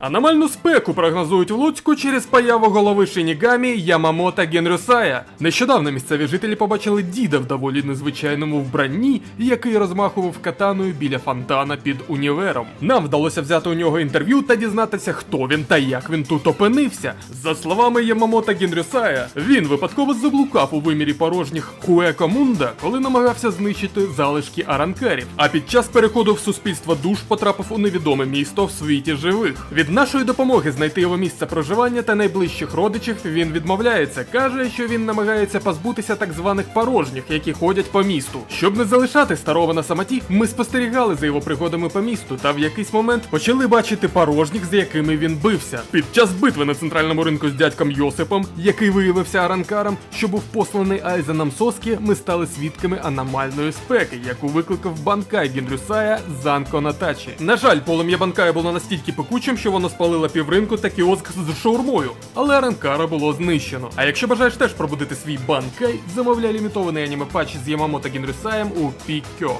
Аномальну спеку прогнозують в Луцьку через появу голови Шинігамі Ямамото Генрюсая. Нещодавно місцеві жителі побачили діда в доволі незвичайному вбранні, який розмахував катаною біля фонтана під універом. Нам вдалося взяти у нього інтерв'ю та дізнатися, хто він та як він тут опинився. За словами Ямамото Генрюсая, він випадково заблукав у вимірі порожніх Хуекомунда, коли намагався знищити залишки аранкарів. А під час переходу в суспільство душ потрапив у невідоме місто в світі живих. Від нашої допомоги знайти його місце проживання та найближчих родичів він відмовляється. каже, що він намагається позбутися так званих порожніх, які ходять по місту. Щоб не залишати старого на самоті, ми спостерігали за його пригодами по місту та в якийсь момент почали бачити порожніх, з якими він бився. Під час битви на центральному ринку з дядьком Йосипом, який виявився аранкаром, що був посланий Айзеном Соскі, ми стали свідками аномальної спеки, яку викликав банкай Генрюсая Занко Натачі. На жаль, полум'я банкая було настільки пекучим, що воно спалило півринку та кіоск з шаурмою, але аранкара було знищено. А якщо бажаєш теж пробудити свій банкай, замовляй лімітований аніме патч з Ямамото Гінрюсаєм у Пікьо.